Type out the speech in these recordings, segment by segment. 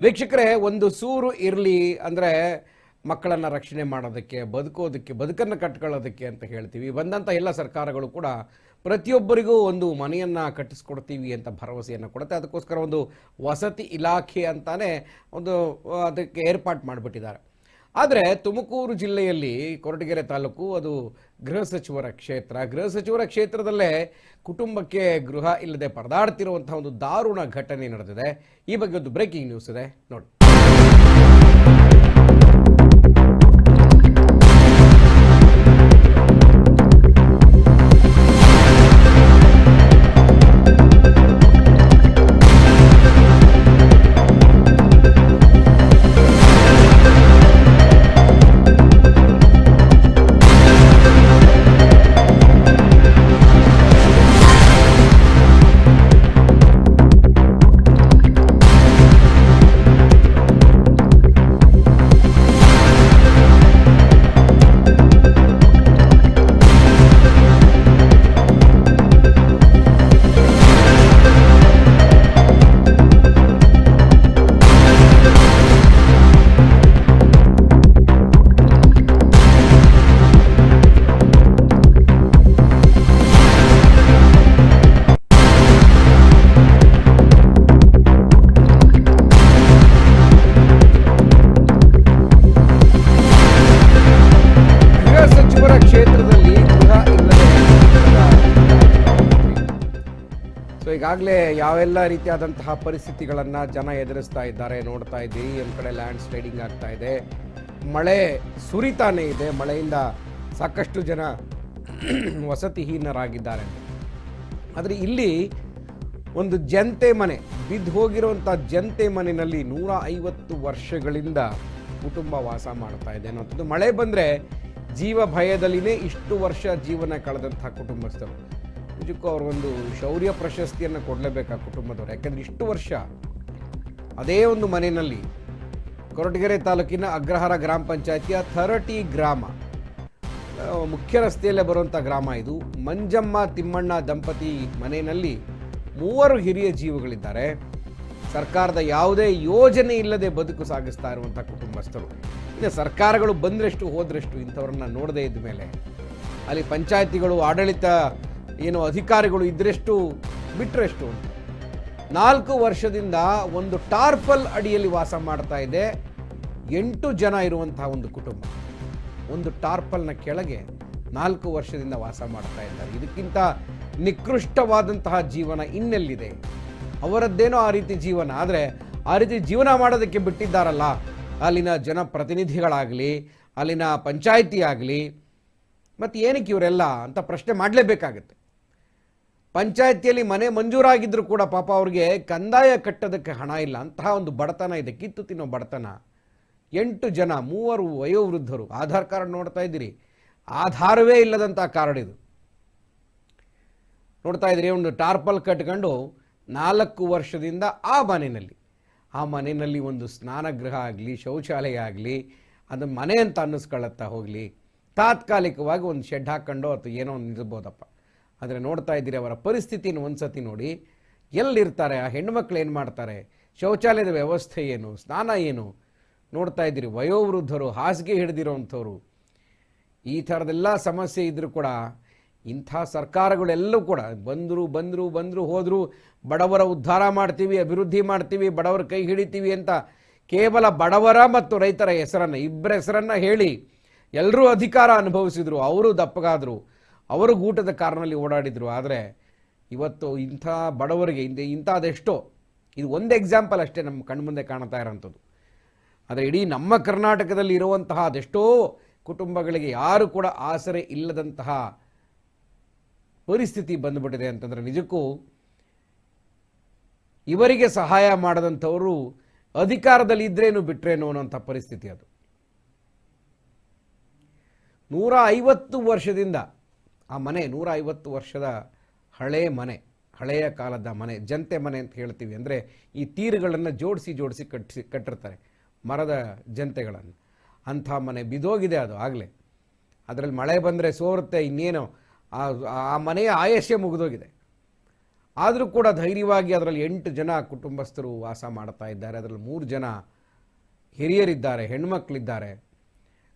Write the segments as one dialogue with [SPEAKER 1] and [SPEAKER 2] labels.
[SPEAKER 1] ವೀಕ್ಷಕರೇ, ಒಂದು ಸೂರು ಇರಲಿ ಅಂದರೆ ಮಕ್ಕಳನ್ನು ರಕ್ಷಣೆ ಮಾಡೋದಕ್ಕೆ, ಬದುಕೋದಕ್ಕೆ, ಬದುಕನ್ನು ಕಟ್ಕೊಳ್ಳೋದಕ್ಕೆ ಅಂತ ಹೇಳ್ತೀವಿ. ಬಂದಂಥ ಎಲ್ಲ ಸರ್ಕಾರಗಳು ಕೂಡ ಪ್ರತಿಯೊಬ್ಬರಿಗೂ ಒಂದು ಮನೆಯನ್ನು ಕಟ್ಟಿಸ್ಕೊಡ್ತೀವಿ ಅಂತ ಭರವಸೆಯನ್ನು ಕೊಡುತ್ತೆ. ಅದಕ್ಕೋಸ್ಕರ ಒಂದು ವಸತಿ ಇಲಾಖೆ ಅಂತಾನೆ ಒಂದು, ಅದಕ್ಕೆ ಏರ್ಪಾಟ್ ಮಾಡಿಬಿಟ್ಟಿದ್ದಾರೆ. ಆದರೆ ತುಮಕೂರು ಜಿಲ್ಲೆಯಲ್ಲಿ ಕೊರಟಗೆರೆ ತಾಲೂಕು, ಅದು ಗೃಹ ಸಚಿವರ ಕ್ಷೇತ್ರ. ಗೃಹ ಸಚಿವರ ಕ್ಷೇತ್ರದಲ್ಲೇ ಕುಟುಂಬಕ್ಕೆ ಗೃಹ ಇಲ್ಲದೆ ಪರದಾಡ್ತಿರುವಂತಹ ಒಂದು ದಾರುಣ ಘಟನೆ ನಡೆದಿದೆ. ಈ ಬಗ್ಗೆ ಒಂದು ಬ್ರೇಕಿಂಗ್ ನ್ಯೂಸ್ ಇದೆ. ನೋಡಿ. ಈಗಾಗಲೇ ಯಾವೆಲ್ಲ ರೀತಿಯಾದಂತಹ ಪರಿಸ್ಥಿತಿಗಳನ್ನು ಜನ ಎದುರಿಸ್ತಾ ಇದ್ದಾರೆ ನೋಡ್ತಾ ಇದ್ದೀವಿ ಒಂದು ಕಡೆ ಲ್ಯಾಂಡ್ ಸ್ಲೈಡಿಂಗ್ ಆಗ್ತಾ ಇದೆ. ಮಳೆ ಸುರಿತಾನೇ ಇದೆ. ಮಳೆಯಿಂದ ಸಾಕಷ್ಟು ಜನ ವಸತಿಹೀನರಾಗಿದ್ದಾರೆ. ಆದರೆ ಇಲ್ಲಿ ಒಂದು ಜಂತೆ ಮನೆ, ಬಿದ್ದು ಹೋಗಿರುವಂಥ ಜಂತೆ ಮನೆಯಲ್ಲಿ ನೂರ ಐವತ್ತು ವರ್ಷಗಳಿಂದ ಕುಟುಂಬ ವಾಸ ಮಾಡ್ತಾ ಇದೆ ಅನ್ನೋಂಥದ್ದು ಮಳೆ ಬಂದರೆ ಜೀವ ಭಯದಲ್ಲಿನೇ ಇಷ್ಟು ವರ್ಷ ಜೀವನ ಕಳೆದಂಥ ಕುಟುಂಬಸ್ಥರು. ನಿಜಕ್ಕೂ ಅವ್ರಿಗೊಂದು ಶೌರ್ಯ ಪ್ರಶಸ್ತಿಯನ್ನು ಕೊಡಲೇಬೇಕು ಆ ಕುಟುಂಬದವರು. ಯಾಕೆಂದರೆ ಇಷ್ಟು ವರ್ಷ ಅದೇ ಒಂದು ಮನೆಯಲ್ಲಿ ಕೊರಟಗೆರೆ ತಾಲೂಕಿನ ಅಗ್ರಹಾರ ಗ್ರಾಮ ಪಂಚಾಯತಿಯ ಥರಟಿ ಗ್ರಾಮ ಮುಖ್ಯ ರಸ್ತೆಯಲ್ಲೇ ಬರುವಂಥ ಗ್ರಾಮ ಇದು. ಮಂಜಮ್ಮ ತಿಮ್ಮಣ್ಣ ದಂಪತಿ ಮನೆಯಲ್ಲಿ ಮೂವರು ಹಿರಿಯ ಜೀವಗಳಿದ್ದಾರೆ. ಸರ್ಕಾರದ ಯಾವುದೇ ಯೋಜನೆ ಇಲ್ಲದೆ ಬದುಕು ಸಾಗಿಸ್ತಾ ಇರುವಂಥ ಕುಟುಂಬಸ್ಥರು. ಇನ್ನು ಸರ್ಕಾರಗಳು ಬಂದರೆಷ್ಟು ಹೋದರೆಷ್ಟು ಇಂಥವ್ರನ್ನ ನೋಡದೇ ಇದ್ದ ಮೇಲೆ ಅಲ್ಲಿ ಪಂಚಾಯತಿಗಳು, ಆಡಳಿತ ಏನು ಅಧಿಕಾರಿಗಳು ಇದ್ರೆಷ್ಟು ಬಿಟ್ಟರೆಷ್ಟು ನಾಲ್ಕು ವರ್ಷದಿಂದ ಒಂದು ಟಾರ್ಪಲ್ ಅಡಿಯಲ್ಲಿ ವಾಸ ಮಾಡ್ತಾ ಇದೆ. ಎಂಟು ಜನ ಇರುವಂತಹ ಒಂದು ಕುಟುಂಬ. ಒಂದು ಟಾರ್ಪಲ್ನ ಕೆಳಗೆ ನಾಲ್ಕು ವರ್ಷದಿಂದ ವಾಸ ಮಾಡ್ತಾ ಇದ್ದಾರೆ. ಇದಕ್ಕಿಂತ ನಿಕೃಷ್ಟವಾದಂತಹ ಜೀವನ ಇನ್ನೆಲ್ಲಿದೆ? ಅವರದ್ದೇನೋ ಆ ರೀತಿ ಜೀವನ. ಆದರೆ ಆ ರೀತಿ ಜೀವನ ಮಾಡೋದಕ್ಕೆ ಬಿಟ್ಟಿದ್ದಾರಲ್ಲ. ಅಲ್ಲಿನ ಜನಪ್ರತಿನಿಧಿಗಳಾಗಲಿ, ಅಲ್ಲಿನ ಪಂಚಾಯಿತಿ ಆಗಲಿ ಮತ್ತು ಏನಕ್ಕೆ ಇವರೆಲ್ಲ ಅಂತ ಪ್ರಶ್ನೆ ಮಾಡಲೇಬೇಕಾಗತ್ತೆ. ಪಂಚಾಯತಿಯಲ್ಲಿ ಮನೆ ಮಂಜೂರಾಗಿದ್ದರೂ ಕೂಡ ಪಾಪ ಅವ್ರಿಗೆ ಕಂದಾಯ ಕಟ್ಟೋದಕ್ಕೆ ಹಣ ಇಲ್ಲ. ಅಂತಹ ಒಂದು ಬಡತನ ಇದೆ. ಕಿತ್ತು ತಿನ್ನೋ ಬಡತನ. ಎಂಟು ಜನ, ಮೂವರು ವಯೋವೃದ್ಧರು. ಆಧಾರ್ ಕಾರ್ಡ್ ನೋಡ್ತಾ ಇದ್ದೀರಿ. ಆಧಾರವೇ ಇಲ್ಲದಂಥ ಕಾರ್ಡ್ ಇದು. ನೋಡ್ತಾ ಇದ್ದೀರಿ, ಒಂದು ಟಾರ್ಪಲ್ ಕಟ್ಕೊಂಡು ನಾಲ್ಕು ವರ್ಷದಿಂದ ಆ ಮನೆಯಲ್ಲಿ ಆ ಮನೆಯಲ್ಲಿ ಒಂದು ಸ್ನಾನಗೃಹ ಆಗಲಿ, ಶೌಚಾಲಯ ಆಗಲಿ, ಅದು ಮನೆ ಅಂತ ಅನ್ನಿಸ್ಕೊಳ್ಳುತ್ತಾ ಹೋಗಲಿ, ತಾತ್ಕಾಲಿಕವಾಗಿ ಒಂದು ಶೆಡ್ ಹಾಕ್ಕೊಂಡು ಅಥವಾ ಏನೋ ಒಂದು ನಿಲ್ಬೋದಪ್ಪ ಆದರೆ ನೋಡ್ತಾ ಇದ್ದೀರಿ, ಅವರ ಪರಿಸ್ಥಿತಿನ ಒಂದ್ಸತಿ ನೋಡಿ. ಎಲ್ಲಿರ್ತಾರೆ? ಆ ಹೆಣ್ಮಕ್ಳು ಏನು ಮಾಡ್ತಾರೆ? ಶೌಚಾಲಯದ ವ್ಯವಸ್ಥೆ ಏನು? ಸ್ನಾನ ಏನು? ನೋಡ್ತಾ ಇದ್ದೀರಿ, ವಯೋವೃದ್ಧರು ಹಾಸಿಗೆ ಹಿಡಿದಿರೋವಂಥವ್ರು ಈ ಥರದೆಲ್ಲ ಸಮಸ್ಯೆ ಇದ್ದರೂ ಕೂಡ, ಇಂಥ ಸರ್ಕಾರಗಳೆಲ್ಲೂ ಕೂಡ, ಬಂದರು ಬಂದರು ಬಂದರು ಹೋದರು ಬಡವರ ಉದ್ಧಾರ ಮಾಡ್ತೀವಿ, ಅಭಿವೃದ್ಧಿ ಮಾಡ್ತೀವಿ, ಬಡವರ ಕೈ ಹಿಡಿತೀವಿ ಅಂತ ಕೇವಲ ಬಡವರ ಮತ್ತು ರೈತರ ಹೆಸರನ್ನು ಇಬ್ಬರ ಹೆಸರನ್ನು ಹೇಳಿ ಎಲ್ಲರೂ ಅಧಿಕಾರ ಅನುಭವಿಸಿದರು, ಅವರು ದಪ್ಪಗಾದರು. ಅವರು ಗೂಟದ ಕಾರಿನಲ್ಲಿ ಓಡಾಡಿದರು. ಆದರೆ ಇವತ್ತು ಇಂಥ ಬಡವರಿಗೆ ಹಿಂದೆ ಇಂಥದ್ದೆಷ್ಟೋ ಇದು ಒಂದು ಎಕ್ಸಾಂಪಲ್ ಅಷ್ಟೇ ನಮ್ಮ ಕಣ್ಮುಂದೆ ಕಾಣ್ತಾ ಇರೋಂಥದ್ದು. ಆದರೆ ಇಡೀ ನಮ್ಮ ಕರ್ನಾಟಕದಲ್ಲಿ ಇರುವಂತಹ ಅದೆಷ್ಟೋ ಕುಟುಂಬಗಳಿಗೆ ಯಾರು ಕೂಡ ಆಸರೆ ಇಲ್ಲದಂತಹ ಪರಿಸ್ಥಿತಿ ಬಂದುಬಿಟ್ಟಿದೆ ಅಂತಂದರೆ ನಿಜಕ್ಕೂ ಇವರಿಗೆ ಸಹಾಯ ಮಾಡದಂಥವರು ಅಧಿಕಾರದಲ್ಲಿ ಇದ್ರೇನು ಬಿಟ್ರೇನು ಅನ್ನೋಂಥ ಪರಿಸ್ಥಿತಿ ಅದು. ನೂರ ಐವತ್ತು ವರ್ಷದಿಂದ ಆ ಮನೆ ನೂರ ಐವತ್ತು ವರ್ಷದ ಹಳೆ ಮನೆ, ಹಳೆಯ ಕಾಲದ ಮನೆ, ಜಂತೆ ಮನೆ ಅಂತ ಹೇಳ್ತೀವಿ. ಅಂದರೆ ಈ ತೀರುಗಳನ್ನು ಜೋಡಿಸಿ ಜೋಡಿಸಿ ಕಟ್ಟಿಸಿ ಕಟ್ಟಿರ್ತಾರೆ ಮರದ ಜಂತೆಗಳನ್ನು. ಅಂಥ ಮನೆ ಬಿದೋಗಿದೆ ಅದು ಆಗಲೇ. ಅದರಲ್ಲಿ ಮಳೆ ಬಂದರೆ ಸೋರುತ್ತೆ, ಇನ್ನೇನು? ಆ ಮನೆಯ ಆಯಸ್ಸೇ ಮುಗಿದೋಗಿದೆ. ಆದರೂ ಕೂಡ ಧೈರ್ಯವಾಗಿ ಅದರಲ್ಲಿ ಎಂಟು ಜನ ಕುಟುಂಬಸ್ಥರು ವಾಸ ಮಾಡ್ತಾ ಇದ್ದಾರೆ. ಅದರಲ್ಲಿ ಮೂರು ಜನ ಹಿರಿಯರಿದ್ದಾರೆ, ಹೆಣ್ಮಕ್ಳಿದ್ದಾರೆ.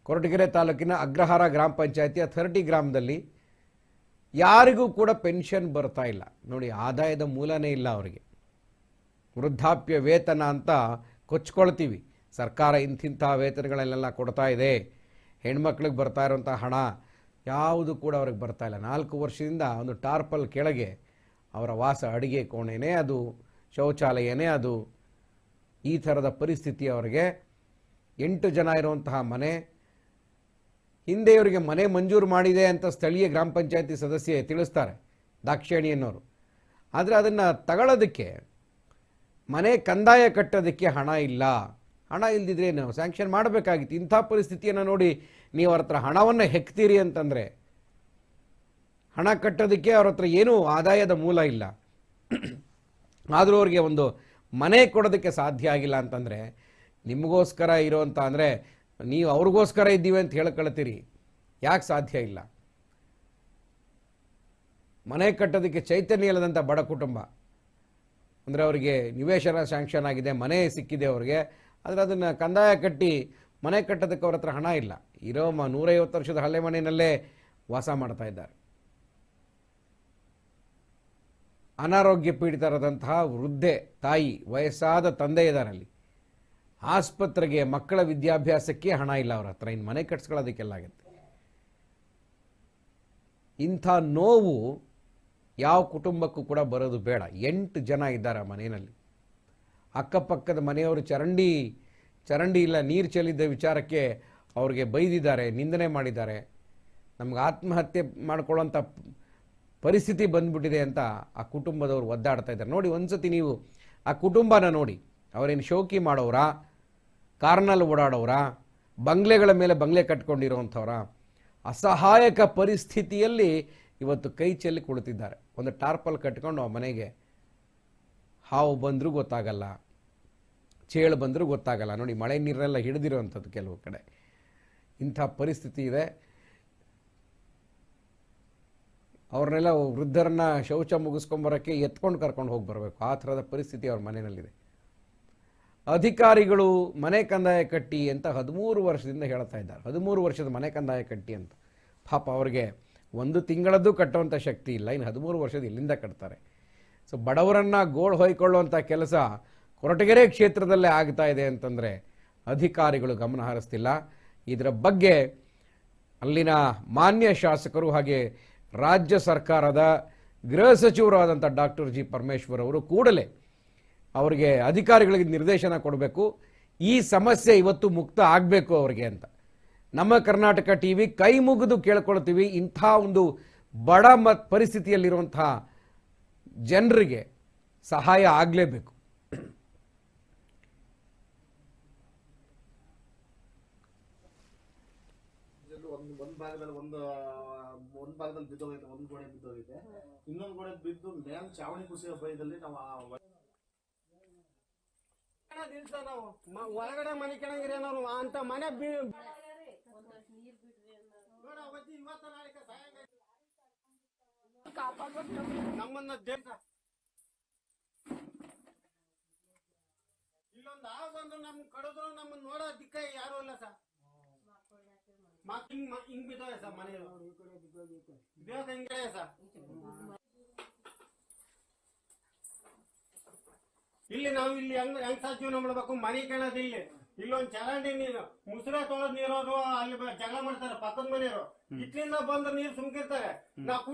[SPEAKER 1] ಕೊರಟಗೆರೆ ತಾಲೂಕಿನ ಅಗ್ರಹಾರ ಗ್ರಾಮ ಪಂಚಾಯತಿಯ ಥರ್ಟಿ ಗ್ರಾಮದಲ್ಲಿ ಯಾರಿಗೂ ಕೂಡ ಪೆನ್ಷನ್ ಬರ್ತಾ ಇಲ್ಲ. ನೋಡಿ, ಆದಾಯದ ಮೂಲನೇ ಇಲ್ಲ ಅವರಿಗೆ. ವೃದ್ಧಾಪ್ಯ ವೇತನ ಅಂತ ಕೊಚ್ಕೊಳ್ತೀವಿ. ಸರ್ಕಾರ ಇಂತಿಂಥ ವೇತನಗಳನ್ನೆಲ್ಲ ಕೊಡ್ತಾ ಇದೆ. ಹೆಣ್ಮಕ್ಳಿಗೆ ಬರ್ತಾ ಇರೋಂಥ ಹಣ ಯಾವುದು ಕೂಡ ಅವ್ರಿಗೆ ಬರ್ತಾ ಇಲ್ಲ. ನಾಲ್ಕು ವರ್ಷದಿಂದ ಒಂದು ಟಾರ್ಪಲ್ ಕೆಳಗೆ ಅವರ ವಾಸ ಅಡುಗೆ ಕೋಣೆನೇ ಅದು, ಶೌಚಾಲಯನೇ ಅದು. ಈ ಥರದ ಪರಿಸ್ಥಿತಿ ಅವರಿಗೆ. ಎಂಟು ಜನ ಇರುವಂತಹ ಮನೆ ಹಿಂದೆ ಇವರಿಗೆ ಮನೆ ಮಂಜೂರು ಮಾಡಿದೆ ಅಂತ ಸ್ಥಳೀಯ ಗ್ರಾಮ ಪಂಚಾಯತಿ ಸದಸ್ಯೆ ತಿಳಿಸ್ತಾರೆ ದಾಕ್ಷಾಯಣಿ ಅನ್ನೋರು. ಆದರೆ ಅದನ್ನು ತಗೊಳ್ಳೋದಕ್ಕೆ ಮನೆ ಕಂದಾಯ ಕಟ್ಟೋದಕ್ಕೆ ಹಣ ಇಲ್ಲ. ಹಣ ಇಲ್ದಿದ್ರೆ ನಾವು ಸ್ಯಾಂಕ್ಷನ್ ಮಾಡಬೇಕಾಗಿತ್ತು. ಇಂಥ ಪರಿಸ್ಥಿತಿಯನ್ನು ನೋಡಿ ನೀವು ಅವ್ರ ಹತ್ರ ಹಣವನ್ನು ಹೆಕ್ತೀರಿ ಅಂತಂದರೆ, ಹಣ ಕಟ್ಟೋದಕ್ಕೆ ಅವ್ರ ಹತ್ರ ಏನೂ ಆದಾಯದ ಮೂಲ ಇಲ್ಲ. ಆದರೂ ಅವ್ರಿಗೆ ಒಂದು ಮನೆ ಕೊಡೋದಕ್ಕೆ ಸಾಧ್ಯ ಆಗಿಲ್ಲ ಅಂತಂದರೆ, ನಿಮಗೋಸ್ಕರ ಇರೋಂಥ ಅಂದರೆ ನೀವು ಅವ್ರಿಗೋಸ್ಕರ ಇದ್ದೀವಿ ಅಂತ ಹೇಳ್ಕೊಳ್ತೀರಿ. ಯಾಕೆ ಸಾಧ್ಯ ಇಲ್ಲ? ಮನೆ ಕಟ್ಟೋದಕ್ಕೆ ಚೈತನ್ಯ ಇಲ್ಲದಂಥ ಬಡ ಕುಟುಂಬ. ಅಂದರೆ ಅವರಿಗೆ ನಿವೇಶನ ಸ್ಯಾಂಕ್ಷನ್ ಆಗಿದೆ, ಮನೆ ಸಿಕ್ಕಿದೆ ಅವರಿಗೆ. ಆದರೆ ಅದನ್ನು ಕಂದಾಯ ಕಟ್ಟಿ ಮನೆ ಕಟ್ಟೋದಕ್ಕೆ ಅವ್ರ ಹತ್ರ ಹಣ ಇಲ್ಲ. ಇರೋ ಮ ನೂರೈವತ್ತು ವರ್ಷದ ಹಳೆ ಮನೆಯಲ್ಲೇ ವಾಸ ಮಾಡ್ತಾ ಇದ್ದಾರೆ. ಅನಾರೋಗ್ಯ ಪೀಡಿತರಾದಂತಹ ವೃದ್ಧೆ ತಾಯಿ, ವಯಸ್ಸಾದ ತಂದೆ ಇದ್ದಾರೆ ಅಲ್ಲಿ. ಆಸ್ಪತ್ರೆಗೆ ಮಕ್ಕಳ ವಿದ್ಯಾಭ್ಯಾಸಕ್ಕೆ ಹಣ ಇಲ್ಲ ಅವ್ರ ಹತ್ರ. ಇನ್ನು ಮನೆ ಕಟ್ಸ್ಕೊಳ್ಳೋದಕ್ಕೆಲ್ಲ ಆಗುತ್ತೆ ಇಂಥ ನೋವು ಯಾವ ಕುಟುಂಬಕ್ಕೂ ಕೂಡ ಬರೋದು ಬೇಡ. ಎಂಟು ಜನ ಇದ್ದಾರೆ ಆ ಮನೆಯಲ್ಲಿ. ಅಕ್ಕಪಕ್ಕದ ಮನೆಯವರು ಚರಂಡಿ ಚರಂಡಿ ಇಲ್ಲ, ನೀರು ಚೆಲ್ಲಿದ್ದ ವಿಚಾರಕ್ಕೆ ಅವ್ರಿಗೆ ಬೈದಿದ್ದಾರೆ, ನಿಂದನೆ ಮಾಡಿದ್ದಾರೆ. ನಮ್ಗೆ ಆತ್ಮಹತ್ಯೆ ಮಾಡ್ಕೊಳ್ಳೋಂಥ ಪರಿಸ್ಥಿತಿ ಬಂದ್ಬಿಟ್ಟಿದೆ ಅಂತ ಆ ಕುಟುಂಬದವರು ಒದ್ದಾಡ್ತಾ ಇದ್ದಾರೆ. ನೋಡಿ, ಒಂದ್ಸತಿ ನೀವು ಆ ಕುಟುಂಬನ ನೋಡಿ. ಅವರೇನು ಶೋಕಿ ಮಾಡೋರಾ ಕಾರ್ನಲ್ಲಿ ಓಡಾಡೋರಾ, ಬಂಗ್ಲೆಗಳ ಮೇಲೆ ಬಂಗ್ಲೆ ಕಟ್ಕೊಂಡಿರೋವಂಥವ್ರ ಅಸಹಾಯಕ ಪರಿಸ್ಥಿತಿಯಲ್ಲಿ ಇವತ್ತು ಕೈ ಚೆಲ್ಲಿ ಕುಳಿತಿದ್ದಾರೆ. ಒಂದು ಟಾರ್ಪಲ್ ಕಟ್ಕೊಂಡು ಆ ಮನೆಗೆ ಹಾವು ಬಂದರೂ ಗೊತ್ತಾಗಲ್ಲ, ಚೇಳು ಬಂದರೂ ಗೊತ್ತಾಗಲ್ಲ. ನೋಡಿ, ಮಳೆ ನೀರೆಲ್ಲ ಹಿಡಿದಿರುವಂಥದ್ದು ಕೆಲವು ಕಡೆ. ಇಂಥ ಪರಿಸ್ಥಿತಿ ಇದೆ. ಅವ್ರನ್ನೆಲ್ಲ ವೃದ್ಧರನ್ನ ಶೌಚ ಮುಗಿಸ್ಕೊಂಬರೋಕ್ಕೆ ಎತ್ಕೊಂಡು ಕರ್ಕೊಂಡು ಹೋಗಿ ಬರಬೇಕು. ಆ ಥರದ ಪರಿಸ್ಥಿತಿ ಅವ್ರ ಮನೆಯಲ್ಲಿದೆ. ಅಧಿಕಾರಿಗಳು ಮನೆ ಕಂದಾಯ ಕಟ್ಟಿ ಅಂತ ಹದಿಮೂರು ವರ್ಷದಿಂದ ಹೇಳ್ತಾ ಇದ್ದಾರೆ. ಹದಿಮೂರು ವರ್ಷದ ಮನೆ ಕಂದಾಯ ಕಟ್ಟಿ ಅಂತ. ಪಾಪ ಅವ್ರಿಗೆ ಒಂದು ತಿಂಗಳದ್ದು ಕಟ್ಟುವಂಥ ಶಕ್ತಿ ಇಲ್ಲ. ಇನ್ನು ಹದಿಮೂರು ವರ್ಷದ ಇಲ್ಲಿಂದ ಕಟ್ತಾರೆ. ಸೊ ಬಡವರನ್ನು ಗೋಳು ಹೊಯ್ಕೊಳ್ಳುವಂಥ ಕೆಲಸ ಕೊರಟಗೆರೆ ಕ್ಷೇತ್ರದಲ್ಲೇ ಆಗ್ತಾ ಇದೆ ಅಂತಂದರೆ ಅಧಿಕಾರಿಗಳು ಗಮನ ಹರಿಸ್ತಿಲ್ಲ. ಇದರ ಬಗ್ಗೆ ಅಲ್ಲಿನ ಮಾನ್ಯ ಶಾಸಕರು ಹಾಗೆ ರಾಜ್ಯ ಸರ್ಕಾರದ ಗೃಹ ಸಚಿವರಾದಂಥ ಡಾಕ್ಟರ್ ಜಿ ಪರಮೇಶ್ವರ್ ಅವರು ಕೂಡಲೇ ಅವರಿಗೆ ಅಧಿಕಾರಿಗಳಿಗೆ ನಿರ್ದೇಶನ ಕೊಡಬೇಕು. ಈ ಸಮಸ್ಯೆ ಇವತ್ತು ಮುಕ್ತ ಆಗಬೇಕು ಅವರಿಗೆ ಅಂತ. ನಮ್ಮ ಕರ್ನಾಟಕ ಟಿ ವಿ ಕೈ ಮುಗಿದು ಕೇಳ್ಕೊಳ್ತೀವಿ. ಇಂಥ ಒಂದು ಬಡ ಮತ್ತು ಪರಿಸ್ಥಿತಿಯಲ್ಲಿರುವಂತಹ ಜನರಿಗೆ ಸಹಾಯ ಆಗಲೇಬೇಕು.
[SPEAKER 2] ಒಂದು ಭಾಗದಲ್ಲಿ ಬಿದ್ದೋಗೈತೆ ಒಂದ್ ಗೋಡೆ ಬಿದ್ದೋಗೈತೆ ಇನ್ನೊಂದು ಗೋಡೆ ಬಿದ್ದು ಮೇಲ್ ಚಾವಣಿ ಕುಸಿಯೋ ಭಯದಲ್ಲಿ ನಾವು
[SPEAKER 3] ಒಳಗಡೆ ಮನೆ ಕೆಳಗಿರಿ ನಾವು. ಅಂತ ಮನೆ ಬಿ ನಮ್ಮನ್ನ
[SPEAKER 2] ಇಲ್ಲೊಂದು ಆ ನಮ್ ಕಡಿದ್ರು ನಮ್ಮನ್ನ ನೋಡೋ ದಿಕ್ಕ ಯಾರು ಇಲ್ಲ ಸರ್. ಹಿಂಗ್ ಹಿಂಗ್ ಬಿದ್ದೋವೆ ಸರ್ ಮನೆ ದೇವದ ಹಿಂಗೆ ಸರ್? ಇಲ್ಲಿ ನಾವು ಇಲ್ಲಿ ಹೆಂಗ್ ಹೆಂಗ್ ಸಹ ಜೀವನ ಮಾಡ್ಬೇಕು? ಮನೆ ಕಾಣೋದು ಇಲ್ಲಿ. ಇಲ್ಲೊಂದ್ ಚರಂಡಿ ನೀರು ಮುಸುರೆ ತೊಳೆದ್ ನೀರೋರು ಅಲ್ಲಿ ಜಗಳ ಮಾಡ್ತಾರೆ ಪಕ್ಕದ ಮನೆಯವರು. ಇಟ್ಲಿಂದ ಬಂದ್ರೆ ನೀರು ಸುಮ್ಕಿರ್ತಾರೆ. ನಾವು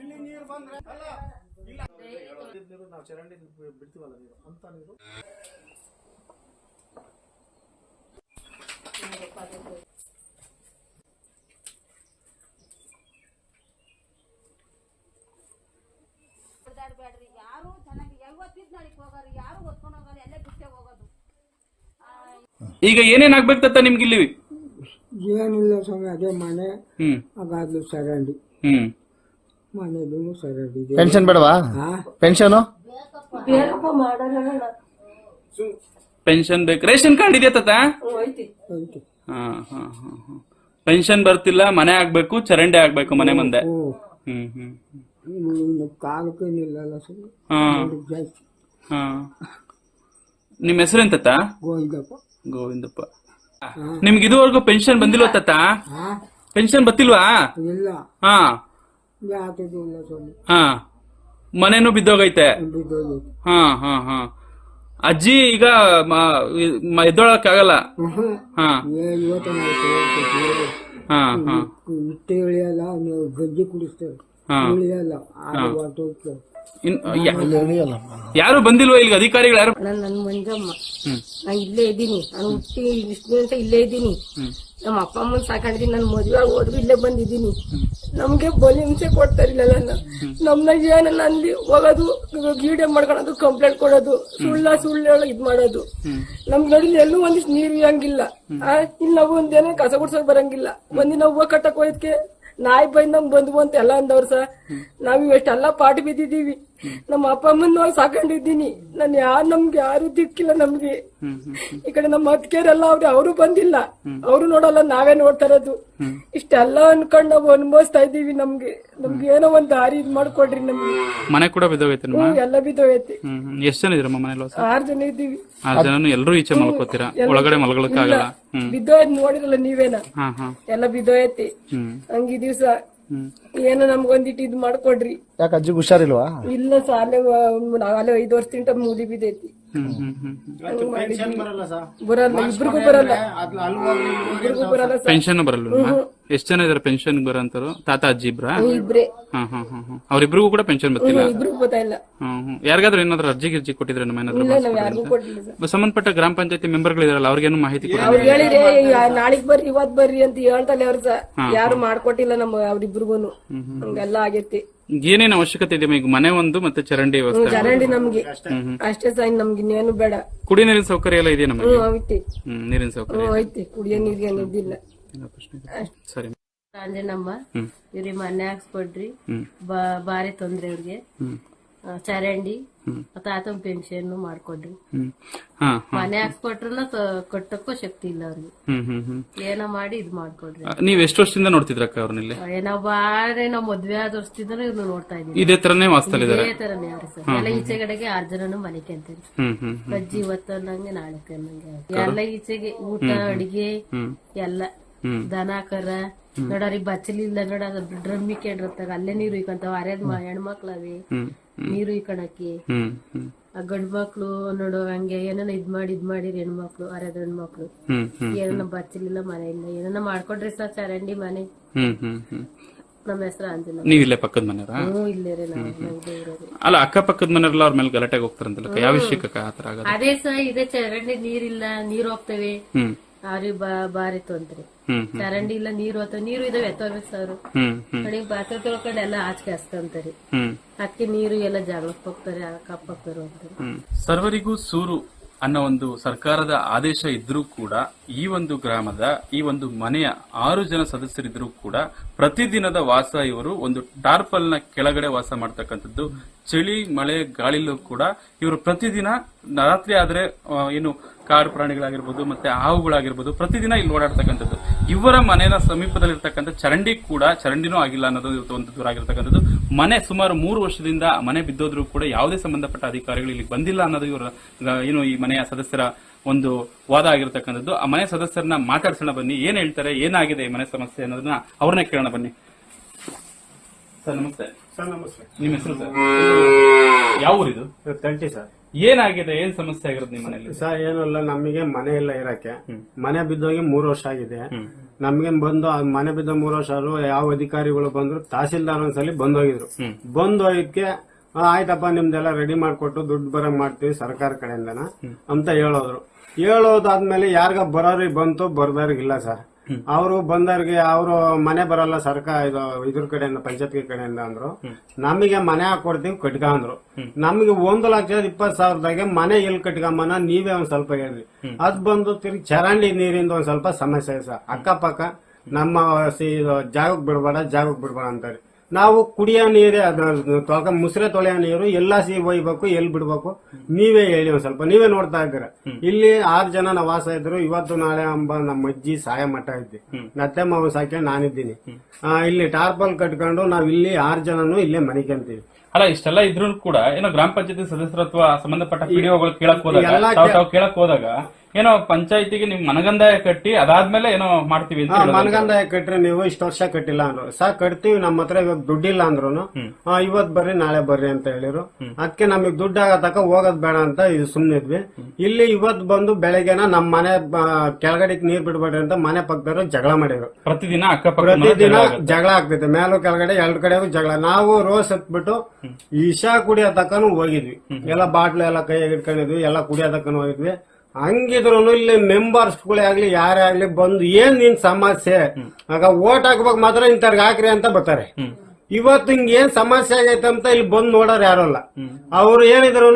[SPEAKER 2] ಇಲ್ಲಿ ನೀರು ಬಂದ್ರೆ ಅಲ್ಲ ಇಲ್ಲ. ನೀರು ನಾವು ಚರಂಡಿ ಬಿಡ್ತೀವಲ್ಲ ನೀರು ಅಂತ ನೀರು
[SPEAKER 4] ಹೊಡ್ದಾಡ್ಬೇಡ್ರಿ ಯಾರು ಚೆನ್ನಾಗಿ ಯಾವತ್ತಿದ್ ನಾಳಿಗೆ ಹೋಗೋರು ಯಾರು ಓದ್ಕೊಂಡು ಹೋಗೋರು ಎಲ್ಲೇ ಬಿಟ್ಟೆ ಹೋಗೋದು
[SPEAKER 5] ಈಗ ಏನೇನ್ ಆಗ್ಬೇಕು ತಾತ ನಿಮ್ಗೆ ಇಲ್ಲಿ
[SPEAKER 6] ಏನಿಲ್ಲ ಸ್ವಾಮಿ ಅದೇ ಮನೆ.
[SPEAKER 5] ಹ್ಮ್.
[SPEAKER 6] ಅಗಾದ್ಲು ಸರಂಡಿ.
[SPEAKER 5] ಹ್ಮ್.
[SPEAKER 6] ಮನೆದು ಸರಂಡಿ ಇದೆ.
[SPEAKER 7] ಪೆನ್ಷನ್ ಬೇಡವಾ?
[SPEAKER 6] ಹಾ.
[SPEAKER 7] ಪೆನ್ಷನು
[SPEAKER 5] ಪೆನ್ಷನ್ ಬೇಕು. ರೇಷನ್ ಕಾರ್ಡ್ ಇದೆಯಾ ತಾತ?
[SPEAKER 6] ಐತೆ.
[SPEAKER 5] ಹಾ ಹಾ ಹಾ ಹಾ. ಪೆನ್ಷನ್ ಬರ್ತಿಲ್ಲ ಮನೆ ಆಗ್ಬೇಕು ಚರಂಡಿ ಆಗ್ಬೇಕು ಮನೆ ಮುಂದೆ.
[SPEAKER 6] ಹ್ಞೂ
[SPEAKER 5] ಹ್ಮ್ ಹ್ಮ್
[SPEAKER 6] ಇನ್ನು ಕಾಲಕ್ಕೆ ಹ್ಮ್.
[SPEAKER 5] ಹಾ. ಹಾ ಹೆಸರು ಎಂತ
[SPEAKER 6] ಗೋವಿಂದಪ್ಪ.
[SPEAKER 5] ಗೋವಿಂದಪ್ಪ. ನಿಮ್ಗೆ ಇದುವರೆಗೂ ಪೆನ್ಷನ್ ಬಂದಿಲ್ವ ತಾತ? ಪೆನ್ಷನ್ ಬತ್ತಿಲ್ವಾ
[SPEAKER 6] ಇಲ್ಲ.
[SPEAKER 5] ಹಾ.
[SPEAKER 6] ಯಾತದು ಇಲ್ಲ ಸ್ವಾಮಿ.
[SPEAKER 5] ಹಾ. ಮನೇನು ಬಿದ್ದೋಗೈತೆ?
[SPEAKER 6] ಬಿದ್ದೋದು
[SPEAKER 5] ಹಾ ಹಾ ಹಾ. ಅಜ್ಜಿ ಈಗ ಎದ್ದೊಳಕ್ ಆಗಲ್ಲ ಹಾ.
[SPEAKER 6] ಇವತ್ತು.
[SPEAKER 5] ಹಾ ಹಾ.
[SPEAKER 6] ಇಳಿಯಲ್ಲ ಕುಡಿಸ್ತಾರೆ. ಇಳಿಯಲ್ಲ. ಆರು
[SPEAKER 5] ಯಾರು ಬಂದಿಲ್ವಾ ಇಲ್ಲಿ ಅಧಿಕಾರಿಗಳು ಯಾರು?
[SPEAKER 7] ನನ್ನ ನನ್ ಮಂಜಮ್ಮ. ನಾ ಇಲ್ಲೇ ಇದ್ದೀನಿ. ನಾನು ಹುಟ್ಟಿ ಇಷ್ಟು ದಿನ ಇಲ್ಲೇ ಇದ್ದೀನಿ. ನಮ್ಮ ಅಪ್ಪ ಅಮ್ಮನ್ ಸಾಕೊಂಡಿದ್ದೀನಿ ನನ್ನ ಮದುವೆ ಹೋದ್ರು ಇಲ್ಲೇ ಬಂದಿದ್ದೀನಿ. ನಮ್ಗೆ ಬಲಿ ಹಿಂಸೆ ಕೊಡ್ತಾರಿಲ್ಲ ನಮ್ಮನ್ನ ಏನನ್ನ ಅಲ್ಲಿ ಹೋಗೋದು ಗೀಡೆ ಮಾಡ್ಕೊಳೋದು ಕಂಪ್ಲೇಂಟ್ ಕೊಡೋದು ಸುಳ್ಳ ಸುಳ್ಳು ಇದ್ ಮಾಡೋದು. ನಮ್ ನಡಿಲಿ ಎಲ್ಲೂ ಒಂದಿಷ್ಟು ನೀರು ಇರಂಗಿಲ್ಲ. ಆ, ಇಲ್ಲಿ ನಾವು ಒಂದೇನೋ ಕಸ ಗುಡ್ಸಕ್ ಬರಂಗಿಲ್ಲ. ಒಂದಿನ ಹೂವು ಕಟ್ಟಕ್ ಹೋಯ್ದಕ್ಕೆ ನಾಯಿ ಬೈದ್ ನಮ್ ಬಂದ್ವು ಅಂತ ಎಲ್ಲ ಅಂದವ್ರ ಸರ್. ನಾವ್ ಇವೆಷ್ಟೆಲ್ಲ ಪಾಠ ಬಿದ್ದಿದೀವಿ ನಮ್ಮ ಅಪ್ಪ ಅಮ್ಮನ್ ನಾವು ಸಾಕೊಂಡಿದ್ದೀನಿ. ನಾನು ಯಾರು ನಮ್ಗೆ ಯಾರು ದಿಕ್ಕಿಲ್ಲ ನಮ್ಗೆ. ಈ ಕಡೆ ನಮ್ಮ ಅತ್ತಿಗೆರೆಲ್ಲ ಅವ್ರು ಅವರು ಬಂದಿಲ್ಲ. ಅವರು ನೋಡಲ್ಲ ನಾವೇ ನೋಡ್ತಾ ಇರೋದು. ಇಷ್ಟೆಲ್ಲ ಅನ್ಕೊಂಡ್ ನಾವು ಅನುಭವಿಸ್ತಾ ಇದೀವಿ ನಮ್ಗೆ. ನಮ್ಗೆ ಏನೋ ಒಂದ್ ದಾರಿ ಇದ್ ಮಾಡ್ಕೊಡ್ರಿ ನಮ್ಗೆ.
[SPEAKER 5] ಮನೆ ಕೂಡ ಬಿದ್ದೋಗೈತೆ
[SPEAKER 7] ಎಲ್ಲ ಬಿದ್ದೋಗೈತಿ.
[SPEAKER 5] ಎಷ್ಟ್ ಜನ ಇದ್ರಮ್ಮ ಮನೇಲಿ
[SPEAKER 7] ಆರ್ ಜನ ಇದ್ದೀವಿ.
[SPEAKER 5] ಆರ್ ಜನನು ಎಲ್ಲರೂ ಈಚೆ ಮಲ್ಕೋತೀರಾ? ಒಳಗಡೆ ಮಲ್ಗಳಕ್ಕಾಗಲ್ಲ
[SPEAKER 7] ಬಿದ್ದೋಯ್ತು ನೋಡಿರಲ್ಲ ನೀವೇನ? ಎಲ್ಲ ಬಿದ್ದೋಯ್ತಿ. ಹಂಗಿ ದಿವ್ಸ ಏನೋ ನಮ್ಗೊಂದಿಟ್ಟು ಇದ್ ಮಾಡ್ಕೊಡ್ರಿ.
[SPEAKER 8] ಯಾಕೆ ಅಜ್ಜಿಗೆ ಹುಷಾರಿಲ್ವಾ?
[SPEAKER 7] ಇಲ್ಲ ಸಾಲೆ ನಾಳೆ ಐದು ವರ್ಷದಿಂದ ಮುದಿ ಬಿದ್ದೈತಿ
[SPEAKER 5] ಹ್ಮ್ ಹ್ಮ್. ಹ್ಮ್ ಹ್ಮ್.
[SPEAKER 2] ಪೆನ್ಷನ್ ಬರಲ್ಲ ಸರ್.
[SPEAKER 7] ಬರಲ್ಲ ಇಬ್ರಿಗೂ ಬರಲ್ಲ. ಇಬ್ರಿಗೂ ಬರಲ್ಲ
[SPEAKER 5] ಪೆನ್ಷನ್ ಬರಲ್ವಾ ಎಷ್ಟ್ ಜನ ಇದಾರೆ ಪೆನ್ಷನ್ ಬರೋಂತರು ತಾತ ಅಜ್ಜಿ ಇಬ್ರ?
[SPEAKER 7] ಇಬ್ರೇ.
[SPEAKER 5] ಹಾ ಹಾ ಹಾ ಹಾ ಅವ್ರಿಬ್ರಿಗೂ ಕೂಡ ಪೆನ್ಷನ್ ಬರ್ತಿಲ್ಲ?
[SPEAKER 7] ಇಬ್ರಿಗೂ
[SPEAKER 5] ಯಾರಿಗಾದ್ರೂ ಏನಾದ್ರು ಅರ್ಜಿ ಗಿರ್ಜಿ ಕೊಟ್ಟಿದ್ರೆ ನಮ್ಮ ಏನಾದ್ರು ಸಂಬಂಧಪಟ್ಟ ಗ್ರಾಮ ಪಂಚಾಯತಿ ಮೆಂಬರ್ ಗಳಿದಾರಲ್ಲ ಅವ್ರಿಗೇನು ಮಾಹಿತಿ
[SPEAKER 7] ಹೇಳಿರಿ ನಾಳಿಗ್ ಬರ್ರಿ ಇವತ್ ಬರ್ರಿ ಅಂತ ಹೇಳ್ತಲ್ಲ ಅವ್ರ ಯಾರು ಮಾಡ್ಕೊಟ್ಟಿಲ್ಲ ನಮ್ಮ ಅವ್ರಿಬ್ರಿಗೂನು. ಹಂಗೆಲ್ಲ ಆಗೈತಿ.
[SPEAKER 5] ಏನೇನು ಅವಶ್ಯಕತೆ ಇದೆ ಈಗ ಮನೆ ಒಂದು ಮತ್ತೆ ಚರಂಡಿ ವ್ಯವಸ್ಥೆ
[SPEAKER 7] ಚರಂಡಿ ನಮ್ಗೆ. ಅಷ್ಟೇ. ಸೈನ್ ನಮ್ಗೆ ಇನ್ನೇನು ಬೇಡ.
[SPEAKER 5] ಕುಡಿಯ ನೀರಿನ ಸೌಕರ್ಯ ಎಲ್ಲ ಇದೆ ನಮಗೆ?
[SPEAKER 7] ಐತಿ.
[SPEAKER 5] ಹ್ಮ್ ನೀರಿನ ಸೌಕರ್ಯ
[SPEAKER 7] ಹ್ಮ್ ಐತಿ. ಕುಡಿಯೋ ನೀರಿಗೆ ಇದಿಲ್ಲ.
[SPEAKER 5] ಏನೋ ಪ್ರಶ್ನೆ ಇದೆ? ಸರಿ.
[SPEAKER 7] ಅಂಜನಮ್ಮ. ಇವ್ರಿಗೆ ಮನೆ ಹಾಕ್ಸ್ಕೊಡ್ರಿ. ಬಾ- ಬಾರಿ ತೊಂದ್ರೆ ಅವ್ರಿಗೆ ಚರಂಡಿ ತಾತನ್ ಪೆನ್ಷನ್ ಮಾಡ್ಕೊಡ್ರಿ. ಮನೆ ಹಾಕ್ಸ್ಕೊಟ್ರನ್ನ ಕಟ್ಟಕ್ಕೂ ಶಕ್ತಿ ಇಲ್ಲ ಅವ್ರಿಗೆ. ಏನೋ ಮಾಡಿ ಇದ್ ಮಾಡ್ಕೊಡ್ರಿ.
[SPEAKER 5] ನೀವ್ ಎಷ್ಟು ವರ್ಷದಿಂದ ನೋಡ್ತಿದ್ರಕ್ಕ ಅವ್ರನ್ನಿಲ್ಲಿ
[SPEAKER 7] ಏನೋ ಬಾರಿ ನಾವ್ ಮದ್ವೆ ಆದ ವರ್ಷದಿಂದ ಇವ್ರು ನೋಡ್ತಾ ಇದೀವಿ
[SPEAKER 5] ಇದೇ ತರನೇ
[SPEAKER 7] ಇದೇ ತರನೇ ಅವ್ರಿ ಸರ್. ಎಲ್ಲ ಈಚೆ ಕಡೆಗೆ ಆರ್ ಜನನು
[SPEAKER 5] ಹ್ಮ್
[SPEAKER 7] ಅಜ್ಜಿ ಇವತ್ತು ಅನ್ನಂಗೆ ನಾಳೆ ಅನ್ನಂಗೆ ಎಲ್ಲ ಈಚೆಗೆ ಊಟ ಅಡಿಗೆ ಎಲ್ಲ. ದನ ಕರ. ನೋಡ್ರಿ ಬಚ್ಚಲಿಲ್ಲ ನೋಡ ಡ್ರಮ್ಮಿ ಇಕ್ಕೊಂಡಿರ್ತಾರ. ಅಲ್ಲೇ ನೀರು ಇಕ್ಕಂತಾವ ಅರ್ಯದ್ ಹೆಣ್ಮಕ್ಳವಿ. ನೀರು
[SPEAKER 5] ಈ
[SPEAKER 7] ಆ ಗಂಡ್ ಮಕ್ಳು ನೋಡು ಹಂಗೆ ಏನನ ಇದ್ ಮಾಡಿ ಇದ್ ಮಾಡಿರಿ ಹೆಣ್ಮಕ್ಳು ಅರ್ಯದ್ ಹೆಣ್ಮಕ್ಳು.
[SPEAKER 5] ಹ್ಮ್ ಹ್ಮ್
[SPEAKER 7] ಏನನ ಬಚ್ಚಲಿಲ್ಲ ಮನೆ ಇಲ್ಲ ಏನನ ಮಾಡ್ಕೊಂಡ್ರಿ ಸರ್ ಚರಂಡಿ ಮನೆ.
[SPEAKER 5] ಹ್ಮ್ ಹ್ಮ್ ಹ್ಮ್.
[SPEAKER 7] ನಮ್ಮ ಹೆಸರು ಅಂಜನ
[SPEAKER 5] ನೀವ್ ಇಲ್ಲೇ ಪಕ್ಕದ ಮನೆಯವರಾ?
[SPEAKER 7] ಹ್ಞೂ ಇಲ್ಲೇ ರೀ ನಾವು ನಾವು ಇಲ್ಲೇ ಇರೋದು.
[SPEAKER 5] ಅಲ್ಲ ಅಕ್ಕಪಕ್ಕದ ಮನೆಯವರೆಲ್ಲ ಅವ್ರ ಮೇಲೆ ಗಲಾಟೆ ಹೋಗ್ತಾರಂತಲ್ಲ ಯಾವ ವಿಷಯಕ್ಕ ಆತರ ಆಗೋದು
[SPEAKER 7] ಅದೇ ಸರ್ ಇದೆ ಚರಂಡಿ ನೀರಿಲ್ಲ ನೀರ್ ಹೋಗ್ತವೆ. ಅವ್ರಿಗೆ ಬಾ- ಬಾರಿ ತೊಂದ್ರೆ. ಚರಂಡಿ ಇಲ್ಲ ನೀರು ಅಥವಾ ನೀರು ಇದಾವೆ ಎತ್ತೋರ್ಬೇಕು ಸರ್ ಕಡೆಗೆ ಪಾತ್ರೆ ತೊಳ್ಕೊಂಡು ಎಲ್ಲ ಆಚೆ ಹಸ್ಕೊಂತಾರೆ.
[SPEAKER 5] ಹ್ಮ್.
[SPEAKER 7] ಅಕ್ಕಿ ನೀರು ಎಲ್ಲ ಜಾಗಕ್ಕೆ ಹೋಗ್ತಾರೆ ಕಪ್ಪಕ್ತಾರೆ ಹೋಗ್ತಾರೆ.
[SPEAKER 5] ಸರ್ವರಿಗೂ ಸೂರು ಅನ್ನೋ ಒಂದು ಸರ್ಕಾರದ ಆದೇಶ ಇದ್ರೂ ಕೂಡ ಈ ಒಂದು ಗ್ರಾಮದ ಈ ಒಂದು ಮನೆಯ ಆರು ಜನ ಸದಸ್ಯರಿದ್ರೂ ಕೂಡ ಪ್ರತಿದಿನದ ವಾಸ ಇವರು ಒಂದು ಟಾರ್ಪಲ್ನ ಕೆಳಗಡೆ ವಾಸ ಮಾಡ್ತಕ್ಕಂಥದ್ದು. ಚಳಿ ಮಳೆ ಗಾಳಿಲೂ ಕೂಡ ಇವರು ಪ್ರತಿದಿನ ರಾತ್ರಿ ಆದ್ರೆ ಏನು ಕಾಡು ಪ್ರಾಣಿಗಳಾಗಿರ್ಬೋದು ಮತ್ತೆ ಹಾವುಗಳಾಗಿರ್ಬೋದು ಪ್ರತಿದಿನ ಇಲ್ಲಿ ಓಡಾಡ್ತಕ್ಕಂಥದ್ದು. ಇವರ ಮನೆಯ ಸಮೀಪದಲ್ಲಿರ್ತಕ್ಕಂಥ ಚರಂಡಿ ಕೂಡ ಚರಂಡಿನೂ ಆಗಿಲ್ಲ ಅನ್ನೋದು ಒಂದು ದೂರ ಆಗಿರ್ತಕ್ಕಂಥದ್ದು ಮನೆ ಸುಮಾರು ಮೂರು ವರ್ಷದಿಂದ ಮನೆ ಬಿದ್ದೋದ್ರೂ ಕೂಡ ಯಾವುದೇ ಸಂಬಂಧಪಟ್ಟ ಅಧಿಕಾರಿಗಳು ಇಲ್ಲಿ ಬಂದಿಲ್ಲ ಅನ್ನೋದು ಇವರ ಏನು ಈ ಮನೆಯ ಸದಸ್ಯರ ಒಂದು ವಾದ ಆಗಿರ್ತಕ್ಕಂಥದ್ದು. ಆ ಮನೆ ಸದಸ್ಯರನ್ನ ಮಾತಾಡ್ಸೋಣ ಬನ್ನಿ. ಏನ್ ಹೇಳ್ತಾರೆ? ಏನಾಗಿದೆ ಈ ಮನೆ ಸಮಸ್ಯೆ ಅನ್ನೋದನ್ನ ಅವ್ರನ್ನೇ ಕೇಳೋಣ ಬನ್ನಿ. ಸರ್ ನಮಸ್ತೆ.
[SPEAKER 2] ಸರ್ ನಮಸ್ತೆ.
[SPEAKER 5] ನಿಮ್ಮ ಹೆಸರು ಸರ್? ಯಾವ ಊರಿದು?
[SPEAKER 2] ತಲ್ಟಿ ಸರ್.
[SPEAKER 5] ಏನಾಗಿದೆ? ಏನ್ ಸಮಸ್ಯೆ ಆಗಿರೋದು ನಿಮ್ಮ ಮನೆಯಲ್ಲಿ
[SPEAKER 2] ಸರ್ ಏನಲ್ಲ ನಮಗೆ ಮನೆ ಇಲ್ಲ ಇರಕ್ಕೆ. ಮನೆ ಬಿದ್ದೋಗಿ ಮೂರು ವರ್ಷ ಆಗಿದೆ. ನಮ್ಗೆ ಬಂದು ಆ ಮನೆ ಬಿದ್ದ ಮೂರು ವರ್ಷ ಆದ್ರೂ ಯಾವ ಅಧಿಕಾರಿಗಳು ಬಂದ್ರು ತಹಸೀಲ್ದಾರ್ ಒಂದ್ಸಲಿ ಬಂದೋಗಿದ್ರು. ಬಂದೋಗಿದ್ಕೆ ಆಯ್ತಪ್ಪ ನಿಮ್ದೆಲ್ಲ ರೆಡಿ ಮಾಡ್ಕೊಟ್ಟು ದುಡ್ಡು ಬರಂಗ್ ಮಾಡ್ತೀವಿ ಸರ್ಕಾರ ಕಡೆಯಿಂದನ ಅಂತ ಹೇಳೋದ್ರು. ಹೇಳೋದಾದ್ಮೇಲೆ ಯಾರಿಗ ಬರೋರಿಗೆ ಬಂತು ಬರ್ದವ್ರಿಗಿಲ್ಲ ಸರ್. ಅವರು ಬಂದವ್ರಿಗೆ ಅವರು ಮನೆ ಬರಲ್ಲ ಸರ್ಕಾರ ಇದು ಇದ್ರ ಕಡೆಯಿಂದ ಪಂಚಾಯತ್ ಕಡೆಯಿಂದ ಅಂದ್ರು. ನಮಗೆ ಮನೆ ಹಾಕೊಡ್ತೀವಿ ಕಟ್ಕ ಅಂದ್ರು ನಮಗೆ ಒಂದು ಲಕ್ಷದ ಇಪ್ಪತ್ ಸಾವಿರದಾಗೆ ಮನೆ ಎಲ್ಲಿ ಕಟ್ಕೊಂಬನ ನೀವೇ ಒಂದ್ ಸ್ವಲ್ಪ ಹೇಳ್ರಿ ಅದ್ ಬಂದು ತಿರ್ಗಿ ಚರಂಡಿ ನೀರಿಂದ ಒಂದ್ ಸ್ವಲ್ಪ ಸಮಸ್ಯೆ ಸರ್. ಅಕ್ಕಪಕ್ಕ ನಮ್ಮ ಜಾಗಕ್ಕೆ ಬಿಡ್ಬೇಡ ಜಾಗಕ್ಕೆ ಬಿಡ್ಬೇಡ ಅಂತಾರೆ. ನಾವು ಕುಡಿಯೋ ನೀರೇ ತೊಳ್ಕ ಮುಸ್ರೆ ತೊಳೆಯೋ ನೀರು ಎಲ್ಲ ಸಿ ಒಯ್ಬೇಕು ಎಲ್ಲಿ ಬಿಡ್ಬೇಕು? ನೀವೇ ಹೇಳಿ ಒಂದ್ ಸ್ವಲ್ಪ ನೀವೇ ನೋಡ್ತಾ ಇದ್ದೀರ? ಇಲ್ಲಿ ಆರು ಜನ ನಾವು ವಾಸ ಇದ್ರು ಇವತ್ತು ನಾಳೆ ಅಂಬ ನಮ್ಮ ಅಜ್ಜಿ ಸಹಾಯ ಮಠ ಇದ್ದೆ ನತ್ತೆ ಮಾವು ಸಾಕೆ ನಾನಿದ್ದೀನಿ. ಆ, ಇಲ್ಲಿ ಟಾರ್ಪಲ್ ಕಟ್ಕೊಂಡು ನಾವ್ ಇಲ್ಲಿ ಆರು ಜನನು ಇಲ್ಲೇ ಮನಿಕಂತೀವಿ
[SPEAKER 5] ಅಲ್ಲ ಇಷ್ಟೆಲ್ಲ ಇದ್ರೂ ಕೂಡ ಏನೋ ಗ್ರಾಮ ಪಂಚಾಯತಿ ಸದಸ್ಯರು ಅಥವಾ ಸಂಬಂಧಪಟ್ಟ ವಿಡಿಯೋಗಳು ಹೋದಾಗ ಕೇಳಕ್ ಹೋದಾಗ ಏನೋ ಪಂಚಾಯತಿಗೆ ನಿಮ್ ಮನಗಂದಾಯ ಕಟ್ಟಿ ಅದಾದ್ಮೇಲೆ ಏನೋ ಮಾಡ್ತೀವಿ ಅಂತ
[SPEAKER 2] ಹಾ,
[SPEAKER 5] ಹೇಳೋದು.
[SPEAKER 2] ಮನಗಂದಾಯ ಕಟ್ರಿ ನೀವು ಇಷ್ಟು ವರ್ಷ ಕಟ್ಟಿಲ್ಲ ಅಂದ್ರು. ಸಾ ಕಟ್ತೀವಿ ನಮ್ಮ ಹತ್ರ ಇವಾಗ ದುಡ್ಡಿಲ್ಲ ಅಂದ್ರು. ಇವತ್ ಬರ್ರಿ ನಾಳೆ ಬರ್ರಿ ಅಂತ ಹೇಳಿರು. ಅದಕ್ಕೆ ನಮಗೆ ದುಡ್ಡು ಆಗತಕ್ಕ ಹೋಗೋದ್ ಬೇಡ ಅಂತ ಇದು ಸುಮ್ನಿದ್ವಿ. ಇಲ್ಲಿ ಇವತ್ ಬಂದು ಬೆಳಗ್ಗೆನ ನಮ್ಮ ಮನೆ ಕೆಳಗಡೆ ನೀರ್ ಬಿಡ್ಬೇಡ್ರಿ ಅಂತ ಮನೆ ಪಕ್ಕದವ್ರು ಜಗಳ ಮಾಡಿದ್ರು
[SPEAKER 5] ಪ್ರತಿದಿನ ಅಕ್ಕಪಕ್ಕ
[SPEAKER 2] ಪ್ರತಿದಿನ ಜಗಳ ಆಗ್ತೈತೆ. ಮೇಲೂ ಕೆಳಗಡೆ ಎರಡು ಕಡೆಗೂ ಜಗಳ. ನಾವು ರೋಸ್ ಹತ್ಬಿಟ್ಟು ಈಶಾ ಕುಡಿಯೋ ತಕ್ಕನು ಹೋಗಿದ್ವಿ. ಎಲ್ಲ ಬಾಟ್ಲು ಎಲ್ಲ ಕೈಯಾಗ ಇಟ್ಕೊಂಡಿದ್ವಿ ಎಲ್ಲ ಕುಡಿಯೋ ತಕ್ಕನು ಹೋಗಿದ್ವಿ. ಹಂಗಿದ್ರು ಇಲ್ಲಿ ಮೆಂಬರ್ಸ್ಗಳೇ ಆಗ್ಲಿ ಯಾರೇ ಆಗ್ಲಿ ಬಂದು ಏನ್ ನಿನ್ ಸಮಸ್ಯೆ? ಆಗ ಓಟ್ ಹಾಕ್ಬೇಕು ಮಾತ್ರ ಇಂಥವ್ರಿಗೆ ಹಾಕ್ರಿ ಅಂತ ಬರ್ತಾರೆ. ಇವತ್ತು ಹಿಂಗ ಏನ್ ಸಮಸ್ಯೆ ಆಗೈತೆ ಅಂತ ಇಲ್ಲಿ ಬಂದು ನೋಡೋರು ಯಾರು ಅಲ್ಲ ಅವ್ರು ಏನಿದ್ರು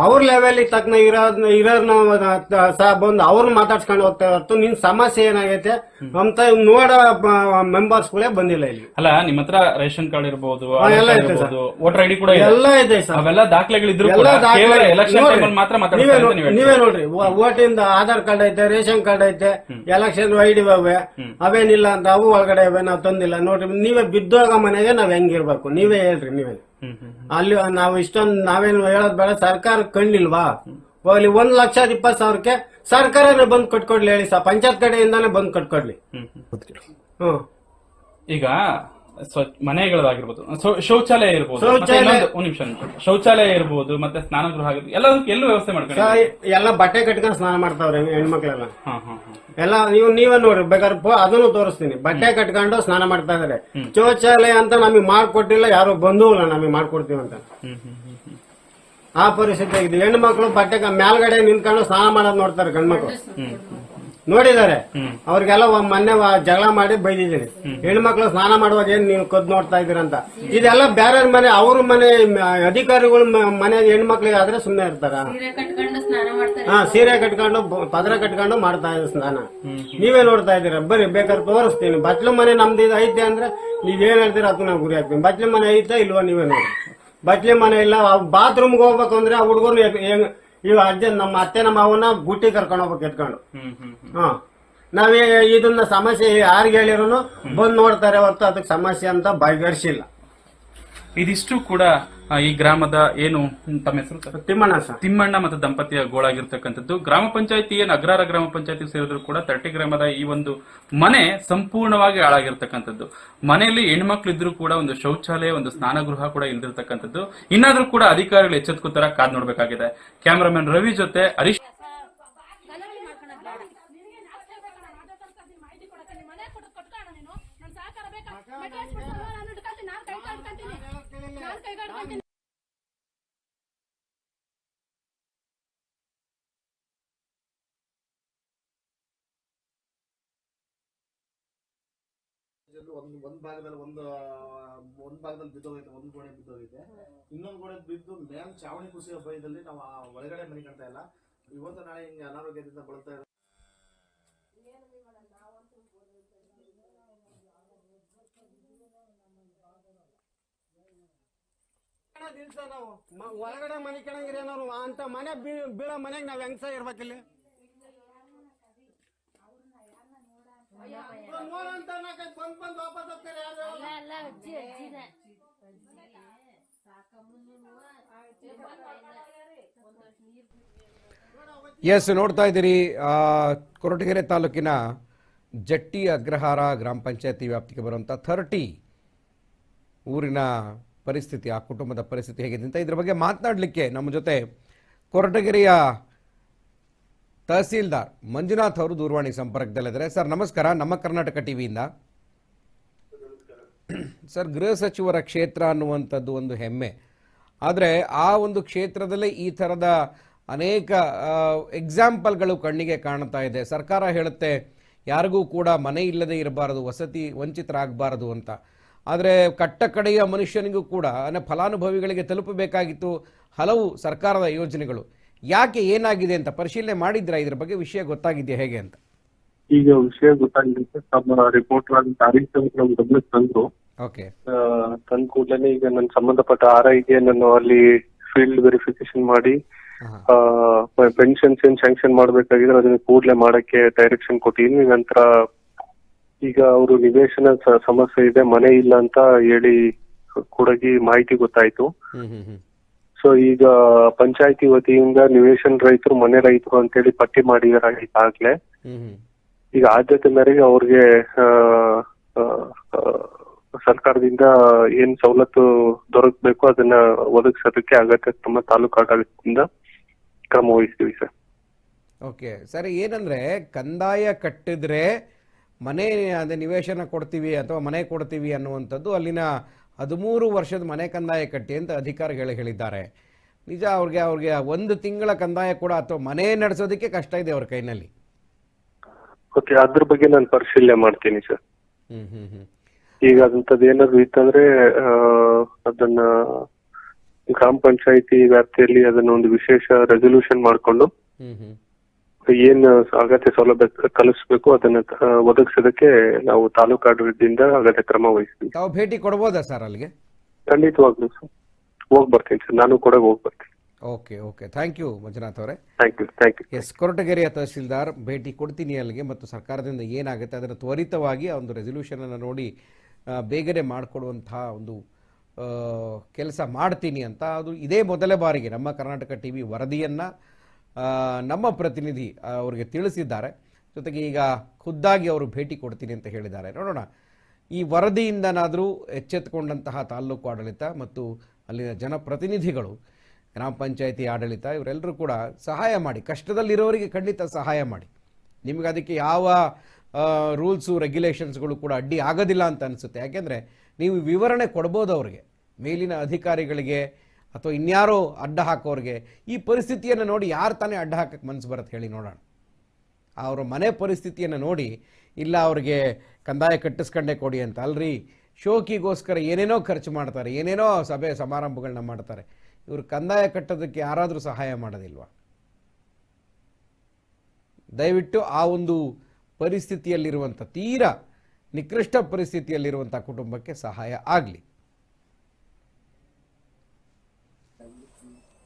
[SPEAKER 2] ಅವ್ರ ಲೆವೆಲ್ ತಕ್ಕನ ಇರೋದ್ ಇರೋರ್ನ ಸಹ ಬಂದು ಅವ್ರನ್ನ ಮಾತಾಡ್ಸ್ಕೊಂಡು ಹೋಗ್ತಾ ಹೊರತು ನಿನ್ ಸಮಸ್ಯೆ ಏನಾಗೈತೆ ಅಂತ ನೋಡೋ ಮೆಂಬರ್ಸ್ ಗಳೇ ಬಂದಿಲ್ಲ ಇಲ್ಲಿ.
[SPEAKER 5] ಅಲ್ಲ ನಿಮ್ ಹತ್ರ ರೇಷನ್ ಕಾರ್ಡ್ ಇರ್ಬೋದು
[SPEAKER 2] ಎಲ್ಲ
[SPEAKER 5] ವೋಟರ್ ಐಡಿ ಕೂಡ
[SPEAKER 2] ಎಲ್ಲ ಇದೆ ಸರ್.
[SPEAKER 5] ಅವೆಲ್ಲ ದಾಖಲೆಗಳಿದ್ರು
[SPEAKER 2] ನೀವೇ
[SPEAKER 5] ನೀವು
[SPEAKER 2] ನೋಡ್ರಿ ವ- ಓಟಿಂದ ಆಧಾರ್ ಕಾರ್ಡ್ ಐತೆ ರೇಷನ್ ಕಾರ್ಡ್ ಐತೆ ಎಲೆಕ್ಷನ್ ಐಡಿ ಅವೆ ಅವೇನಿಲ್ಲ ಅಂತ ಅವು ಒಳಗಡೆ ಅವೆ ನಾವು ತಂದಿಲ್ಲ. ನೋಡ್ರಿ ನೀವೇ ಬಿದ್ದೋಗ ಮನೆಗೆ ನಾವ್ ಹೆಂಗಿರ್ಬೇಕು ನೀವೇ ಹೇಳ್ರಿ ನೀವೇ.
[SPEAKER 5] ಹ್ಮ್ ಹ್ಮ್
[SPEAKER 2] ಅಲ್ಲಿ ನಾವು ಇಷ್ಟೊಂದು ನಾವೇನು ಹೇಳೋದ್ ಬೇಡ ಸರ್ಕಾರ ಕಣ್ಣಿಲ್ವಾ? ಅಲ್ಲಿ ಒಂದ್ ಲಕ್ಷ ಇಪ್ಪತ್ ಸಾವಿರಕ್ಕೆ ಸರ್ಕಾರನೇ ಬಂದ್ ಕಟ್ಕೊಡ್ಲಿ ಹೇಳಿ ಸರ್. ಪಂಚಾಯತ್ ಕಡೆಯಿಂದಾನೇ ಬಂದ್ ಕಟ್ಕೊಡ್ಲಿ.
[SPEAKER 5] ಹ್ಮ್. ಈಗ ಮನೆಗಳಾಗಿರ್ಬೋದು ಶೌಚಾಲಯ ಇರ್ಬೋದು. ನಿಮಿಷ ಶೌಚಾಲಯ ಇರ್ಬೋದು ಮತ್ತೆ ಸ್ನಾನಗೃಹ ಆಗಿರ್ಬೋದು. ಎಲ್ಲ ಎಲ್ಲೂ ವ್ಯವಸ್ಥೆ ಮಾಡ್ಕೊಂಡು
[SPEAKER 2] ಎಲ್ಲ ಬಟ್ಟೆ ಕಟ್ಕೊಂಡು ಸ್ನಾನ ಮಾಡ್ತಾವ್ರೆ ಹೆಣ್ಮಕ್ಳೆಲ್ಲ. ಎಲ್ಲ ನೀವು ನೀವೇ ನೋಡ್ರಿ ಬೇಕಾದ್ರೆ ಅದನ್ನು ತೋರಿಸ್ತೀನಿ. ಬಟ್ಟೆ ಕಟ್ಕೊಂಡು ಸ್ನಾನ ಮಾಡ್ತಾ ಇದಾರೆ ಶೌಚಾಲಯ ಅಂತ ನಮಗೆ ಮಾಡ್ಕೊಟ್ಟಿಲ್ಲ ಯಾರು ಬಂದು ಇಲ್ಲ ನಮಗೆ ಮಾಡ್ಕೊಡ್ತೀವಿ ಅಂತ. ಆ ಪರಿಸ್ಥಿತಿ ಆಗಿದೆ. ಹೆಣ್ಮಕ್ಳು ಬಟ್ಟೆ ಮೇಲ್ಗಡೆ ನಿಂತ್ಕೊಂಡು ಸ್ನಾನ ಮಾಡೋದ್ ನೋಡ್ತಾರೆ ಗಂಡ್ಮಕ್ಳು. ನೋಡಿದ್ದಾರೆ. ಅವ್ರಿಗೆಲ್ಲ ಮೊನ್ನೆ ಜಗಳ ಮಾಡಿ ಬೈದಿದ್ದೀನಿ ಹೆಣ್ಮಕ್ಳು ಸ್ನಾನ ಮಾಡುವಾಗ ಏನ್ ನೀವು ಕದ್ ನೋಡ್ತಾ ಇದೀರಂತ ಇದೆಲ್ಲ ಬೇರೆ ಮನೆ ಅವ್ರ ಮನೆ ಅಧಿಕಾರಿಗಳು ಮನೆ ಹೆಣ್ಮಕ್ಳಿಗೆ ಆದ್ರೆ ಸುಮ್ನೆ ಇರ್ತಾರ. ಹಾ ಸೀರೆ ಕಟ್ಕೊಂಡು ಪದ್ರ ಕಟ್ಕೊಂಡು ಮಾಡ್ತಾ ಇದ್ರು ಸ್ನಾನ. ನೀವೇ ನೋಡ್ತಾ ಇದೀರ ಬರ್ರಿ ಬೇಕಾದ್ರೆ ತೋರಿಸ್ತೀನಿ. ಬಟ್ಲು ಮನೆ ನಮ್ದು ಇದು ಐತೆ ಅಂದ್ರೆ ನೀವೇನ್ ಹೇಳ್ತೀರಾ ಅದನ್ನ ನಾವು ಗುರಿ ಹಾಕ್ತೀನಿ ಬಟ್ಲು ಮನೆ ಐತೆ ಇಲ್ವಾ ನೀವೇ ನೋಡಿ. ಬಟ್ಲಿ ಮನೆ ಇಲ್ಲ ಬಾತ್ರೂಮ್ಗೆ ಹೋಗ್ಬೇಕು ಅಂದ್ರೆ ಆ ಹುಡುಗರು ಹೆಂಗ್ ಇವ ಅಜ್ಜ ನಮ್ಮ ಅತ್ತೆ ನಮ್ಮ ಅವನ ಗುಟ್ಟಿ ಕರ್ಕೊಂಡು ಹೋಗ್ಬೇಕು ಎತ್ಕೊಂಡು. ಹಾ. ನಾವೇ ಇದನ್ನ ಸಮಸ್ಯೆ ಯಾರಿಗೆ ಹೇಳಿರೋನು ಬಂದ್ ನೋಡ್ತಾರೆ ಹೊರತು ಅದಕ್ಕೆ ಸಮಸ್ಯೆ ಅಂತ ಬಗೆಹರಿಸಿಲ್ಲ.
[SPEAKER 5] ಇದಿಷ್ಟು ಕೂಡ ಈ ಗ್ರಾಮದ ಏನು ತಮ್ಮ ಹೆಸರು ಸರ್?
[SPEAKER 2] ತಿಮ್ಮಣ್ಣ ಸರ್.
[SPEAKER 5] ತಿಮ್ಮಣ್ಣ ಮತ್ತು ದಂಪತಿಯ ಗೋಳಾಗಿರ್ತಕ್ಕಂಥದ್ದು. ಗ್ರಾಮ ಪಂಚಾಯತಿ ಏನು ಅಗ್ರಾರ ಗ್ರಾಮ ಪಂಚಾಯತಿ ಸೇರಿದ್ರು ಕೂಡ ತರ್ಟಿ ಗ್ರಾಮದ ಈ ಒಂದು ಮನೆ ಸಂಪೂರ್ಣವಾಗಿ ಹಾಳಾಗಿರ್ತಕ್ಕಂಥದ್ದು. ಮನೆಯಲ್ಲಿ ಹೆಣ್ಮಕ್ಳು ಇದ್ರೂ ಕೂಡ ಒಂದು ಶೌಚಾಲಯ ಒಂದು ಸ್ನಾನಗೃಹ ಕೂಡ ಇಲ್ದಿರ್ತಕ್ಕಂಥದ್ದು. ಇನ್ನಾದ್ರೂ ಕೂಡ ಅಧಿಕಾರಿಗಳು ಎಚ್ಚೆತ್ಕೋತಾರ ಕಾದ್ ನೋಡ್ಬೇಕಾಗಿದೆ. ಕ್ಯಾಮರಾಮನ್ ರವಿ ಜೊತೆ ಹರೀಶ್
[SPEAKER 4] ಗಲಾಟೆ ಮಾಡ್ಕೊಳೋದ್ ಬೇಡ. ನಿನಗೆ ನಾಚಿಕೆ ಬೇಕಣ್ಣ, ಅದೇ ತನಕ ನೀನ್ ಮಾಹಿತಿ ಕೊಡಕ್ಕೆ ನಿಮ್ ಮನೆ ಕೊಟ್ಟು ಕೊಟ್ಕೊಳ್ಳೋಣ ನೀನು. ನನ್ ಸಹಕಾರ ಬೇಕಾ? ಮೆಟ್ರಿಯಲ್ಸ್ ಬಿಡ್ಸಲ್ಲ, ನಾನು ಇಟ್ಕೊಳ್ತೀನಿ, ನಾನ್ ಕೈ ಕಾಡ್ಕೊಳ್ತೀನಿ. ನಾನ್ ಕೈ ಕಾಡ್ಕೊಳ್ತೀನಿ.
[SPEAKER 8] ಒಂದು ಒಂದ್ ಭಾಗದಲ್ಲಿ ಒಂದು, ಒಂದ್ ಭಾಗದಲ್ಲಿ ಬಿದ್ದೋಗೈತೆ, ಒಂದ್ ಗೋಡೆ ಬಿದ್ದೋಗೈತೆ. ಇನ್ನೊಂದ್ ಗೋಡೆ ಬಿದ್ದು ಮೇಲ್ ಚಾವಣಿ ಕುಸಿಯೋ ಭಯದಲ್ಲಿ ನಾವು ಆ ಒಳಗಡೆ ಮನೆ ಕಾಣ್ತಾ ಇಲ್ಲ. ಇವತ್ತು ನಾಳೆ ಹಿಂಗೆ ಅನಾರೋಗ್ಯದಿಂದ ಬಳಲ್ತಾ
[SPEAKER 2] ನಾವು. ಒಳಗಡೆ ಮನೆ ಕೆಳಗಿರಿ ನಾವು ಅಂತ ಮನೆ ಬೀಳೋ ಮನೆಗೆ ನಾವ್ ಹೆಂಗ್ಸ ಸಹ ಇರ್ಬೇಕಿಲ್ಲಿ ನೋಡಂತ ಬಂದ್ ಬಂದ್ ವಾಪಸ್ ಹೋಗ್ತಾರೆ
[SPEAKER 1] ಎಸ್ ನೋಡ್ತಾ ಇದ್ದೀರಿ ಆ, ಕೊರಟಗೆರೆ ತಾಲೂಕಿನ ಜಟ್ಟಿ ಅಗ್ರಹಾರ ಗ್ರಾಮ ಪಂಚಾಯತಿ ವ್ಯಾಪ್ತಿಗೆ ಬರುವಂಥ ಥರ್ಟಿ ಊರಿನ ಪರಿಸ್ಥಿತಿ, ಆ ಕುಟುಂಬದ ಪರಿಸ್ಥಿತಿ ಹೇಗಿದೆ ಅಂತ ಇದ್ರ ಬಗ್ಗೆ ಮಾತನಾಡಲಿಕ್ಕೆ ನಮ್ಮ ಜೊತೆ ಕೊರಟಗೆರೆಯ ತಹಸೀಲ್ದಾರ್ ಮಂಜುನಾಥ್ ಅವರು ದೂರವಾಣಿ ಸಂಪರ್ಕದಲ್ಲಿದ್ದಾರೆ. ಸರ್, ನಮಸ್ಕಾರ. ನಮ್ಮ ಕರ್ನಾಟಕ ಟಿವಿಯಿಂದ. ಸರ್, ಗೃಹ ಸಚಿವರ ಕ್ಷೇತ್ರ ಅನ್ನುವಂಥದ್ದು ಒಂದು ಹೆಮ್ಮೆ. ಆದರೆ ಆ ಒಂದು ಕ್ಷೇತ್ರದಲ್ಲೇ ಈ ಥರದ ಅನೇಕ ಎಕ್ಸಾಂಪಲ್ಗಳು ಕಣ್ಣಿಗೆ ಕಾಣ್ತಾ ಇದೆ. ಸರ್ಕಾರ ಹೇಳುತ್ತೆ, ಯಾರಿಗೂ ಕೂಡ ಮನೆ ಇಲ್ಲದೆ ಇರಬಾರದು, ವಸತಿ ವಂಚಿತರಾಗಬಾರದು ಅಂತ. ಆದರೆ ಕಟ್ಟ ಕಡೆಯ ಮನುಷ್ಯನಿಗೂ ಕೂಡ ಅಂದರೆ ಫಲಾನುಭವಿಗಳಿಗೆ ತಲುಪಬೇಕಾಗಿತ್ತು ಹಲವು ಸರ್ಕಾರದ ಯೋಜನೆಗಳು. ಯಾಕೆ ಏನಾಗಿದೆ ಅಂತ ಪರಿಶೀಲನೆ ಮಾಡಿದ್ರ? ಇದ್ರ ಬಗ್ಗೆ ವಿಷಯ ಗೊತ್ತಾಗಿದೆಯಾ ಹೇಗೆ ಅಂತ?
[SPEAKER 9] ಈಗ ವಿಷಯ ಗೊತ್ತಾಗಿದೆ ತಮ್ಮ ರಿಪೋರ್ಟರ್ ಆಗಿ ತಾರೀಖ್ ಗಮನಕ್ಕೆ ತಂದ್ರು.
[SPEAKER 1] ಓಕೆ.
[SPEAKER 9] ತಂದ ಕೂಡಲೇ ಈಗ ನನ್ನ ಸಂಬಂಧಪಟ್ಟ ಆರ್ ಐಗೆ ನಾನು ಅಲ್ಲಿ ಫೀಲ್ಡ್ ವೆರಿಫಿಕೇಶನ್ ಮಾಡಿ ಪೆನ್ಷನ್ಸ್ ಏನ್ ಸ್ಯಾಂಕ್ಷನ್ ಮಾಡ್ಬೇಕಾಗಿದ್ರೆ ಅದನ್ನ ಕೂಡಲೇ ಮಾಡಕ್ಕೆ ಡೈರೆಕ್ಷನ್ ಕೊಟ್ಟಿದ್ದೀನಿ ನಂತರ ಈಗ ಅವರು ನಿವೇಶನ ಸಮಸ್ಯೆ ಇದೆ ಮನೆ ಇಲ್ಲ ಅಂತ ಹೇಳಿ ಕೊಡಗಿ ಮಾಹಿತಿ ಗೊತ್ತಾಯ್ತು. ಸೊ ಈಗ ಪಂಚಾಯತಿ ವತಿಯಿಂದ ನಿವೇಶನ ರೈತರು ಮನೆ ರೈತರು ಅಂತೇಳಿ ಪಟ್ಟಿ ಮಾಡಿದಾರೆ ಈಗಾಗ್ಲೇ. ಈಗ ಆದ್ಯತೆ ಮೇರೆಗೆ ಅವ್ರಿಗೆ ಸರ್ಕಾರದಿಂದ ಏನ್ ಸವಲತ್ತು ದೊರಕಬೇಕು ಅದನ್ನ ಒದಗಿಸೋದಕ್ಕೆ ಅಗತ್ಯ ತಮ್ಮ ತಾಲೂಕು ಆಡಳಿತದಿಂದ ಕ್ರಮ ವಹಿಸ್ತೀವಿ ಸರ್.
[SPEAKER 1] ಓಕೆ. ಸರ್ ಏನಂದ್ರೆ ಕಂದಾಯ ಕಟ್ಟಿದ್ರೆ ಮನೆ ಅದೇ ನಿವೇಶನ ಕೊಡ್ತೀವಿ ಅಥವಾ ಮನೆ ಕೊಡ್ತೀವಿ ಅನ್ನುವಂಥದ್ದು ಅಲ್ಲಿನ ಹದಿಮೂರು ವರ್ಷದ ಮನೆ ಕಂದಾಯ ಕಟ್ಟಿ ಅಂತ ಅಧಿಕಾರಿಗಳು ಹೇಳಿದ್ದಾರೆ. ನಿಜ ಅವ್ರಿಗೆ ಅವ್ರಿಗೆ ಒಂದು ತಿಂಗಳ ಕಂದಾಯ ಕೂಡ ಅಥವಾ ಮನೆ ನಡೆಸೋದಕ್ಕೆ ಕಷ್ಟ ಇದೆ ಅವ್ರ ಕೈನಲ್ಲಿ.
[SPEAKER 9] ಓಕೆ ಅದ್ರ ಬಗ್ಗೆ ನಾನು ಪರಿಶೀಲನೆ ಮಾಡ್ತೀನಿ ಸರ್.
[SPEAKER 1] ಹ್ಮ್ ಹ್ಮ್ ಹ್ಮ್.
[SPEAKER 9] ಈಗ ಅದಂತದ್ದು ಏನಾದ್ರು ಇತ್ತಂದ್ರೆ ಅದನ್ನ ಗ್ರಾಮ ಪಂಚಾಯಿತಿ ವ್ಯಾಪ್ತಿಯಲ್ಲಿ ಅದನ್ನ ಒಂದು ವಿಶೇಷ ರೆಸೊಲ್ಯೂಷನ್ ಮಾಡ್ಕೊಂಡು ಏನ್ ಅಗತ್ಯ ಸೌಲಭ್ಯ ಕಲಿಸಬೇಕು ಅದನ್ನ ಒದಗಿಸೋದಕ್ಕೆ ನಾವು ತಾಲೂಕು ಆಡಳಿತದಿಂದ ಅಗತ್ಯ ಕ್ರಮ ವಹಿಸ್ತೀವಿ.
[SPEAKER 1] ತಾವು ಭೇಟಿ ಕೊಡ್ಬೋದಾ ಸರ್ ಅಲ್ಲಿಗೆ?
[SPEAKER 9] ಖಂಡಿತವಾಗ್ಲೂ ಸರ್. ಹೋಗ್ ಬರ್ತೀನಿ ಸರ್. ನಾನು ಕೂಡ ಹೋಗ್ ಬರ್ತೀನಿ.
[SPEAKER 1] Okay okay. Thank you Manjunath ಅವರೇ.
[SPEAKER 9] Thank you thank you
[SPEAKER 1] yes ಕೊರಟಗೆರೆಯ tahsildar ಭೇಟಿ ಕೊಡ್ತೀನಿ ಅಲ್ಲಿಗೆ ಮತ್ತು ಸರ್ಕಾರದಿಂದ ಏನಾಗುತ್ತೆ ಅದನ್ನು ತ್ವರಿತವಾಗಿ ಆ ಒಂದು ರೆಸಲ್ಯೂಷನನ್ನು ನೋಡಿ ಬೇಗನೆ ಮಾಡಿಕೊಡುವಂತಹ ಒಂದು ಕೆಲಸ ಮಾಡ್ತೀನಿ ಅಂತ. ಅದು ಇದೇ ಮೊದಲ ಬಾರಿಗೆ ನಮ್ಮ ಕರ್ನಾಟಕ ಟಿ ವಿ ವರದಿಯನ್ನು ನಮ್ಮ ಪ್ರತಿನಿಧಿ ಅವರಿಗೆ ತಿಳಿಸಿದ್ದಾರೆ. ಜೊತೆಗೆ ಈಗ ಖುದ್ದಾಗಿ ಅವರು ಭೇಟಿ ಕೊಡ್ತೀನಿ ಅಂತ ಹೇಳಿದ್ದಾರೆ. ನೋಡೋಣ. ಈ ವರದಿಯಿಂದನಾದರೂ ಎಚ್ಚೆತ್ತುಕೊಂಡಂತಹ ತಾಲ್ಲೂಕು ಆಡಳಿತ ಮತ್ತು ಅಲ್ಲಿನ ಜನಪ್ರತಿನಿಧಿಗಳು, ಗ್ರಾಮ ಪಂಚಾಯಿತಿ ಆಡಳಿತ, ಇವರೆಲ್ಲರೂ ಕೂಡ ಸಹಾಯ ಮಾಡಿ, ಕಷ್ಟದಲ್ಲಿರೋರಿಗೆ ಖಂಡಿತ ಸಹಾಯ ಮಾಡಿ. ನಿಮಗೆ ಅದಕ್ಕೆ ಯಾವ ರೂಲ್ಸು, ರೆಗ್ಯುಲೇಷನ್ಸ್ಗಳು ಕೂಡ ಅಡ್ಡಿ ಆಗೋದಿಲ್ಲ ಅಂತ ಅನಿಸುತ್ತೆ. ಯಾಕೆಂದರೆ ನೀವು ವಿವರಣೆ ಕೊಡ್ಬೋದು ಅವ್ರಿಗೆ. ಮೇಲಿನ ಅಧಿಕಾರಿಗಳಿಗೆ ಅಥವಾ ಇನ್ಯಾರೋ ಅಡ್ಡ ಹಾಕೋರಿಗೆ, ಈ ಪರಿಸ್ಥಿತಿಯನ್ನು ನೋಡಿ ಯಾರು ತಾನೇ ಅಡ್ಡ ಹಾಕಕ್ಕೆ ಮನಸ್ಸು ಬರುತ್ತೆ ಹೇಳಿ ನೋಡೋಣ. ಅವರ ಮನೆ ಪರಿಸ್ಥಿತಿಯನ್ನು ನೋಡಿ, ಇಲ್ಲ ಅವರಿಗೆ ಕಂದಾಯ ಕಟ್ಟಿಸ್ಕೊಂಡೆ ಕೊಡಿ ಅಂತ. ಅಲ್ರಿ, ಶೋಕಿಗೋಸ್ಕರ ಏನೇನೋ ಖರ್ಚು ಮಾಡ್ತಾರೆ, ಏನೇನೋ ಸಭೆ ಸಮಾರಂಭಗಳನ್ನ ಮಾಡ್ತಾರೆ. ಇವರು ಕಂದಾಯ ಕಟ್ಟೋದಕ್ಕೆ ಯಾರಾದರೂ ಸಹಾಯ ಮಾಡೋದಿಲ್ವಾ? ದಯವಿಟ್ಟು ಆ ಒಂದು ಪರಿಸ್ಥಿತಿಯಲ್ಲಿರುವಂಥ ತೀರಾ ನಿಕೃಷ್ಟ ಪರಿಸ್ಥಿತಿಯಲ್ಲಿರುವಂಥ ಕುಟುಂಬಕ್ಕೆ ಸಹಾಯ ಆಗಲಿ. Mm-hmm.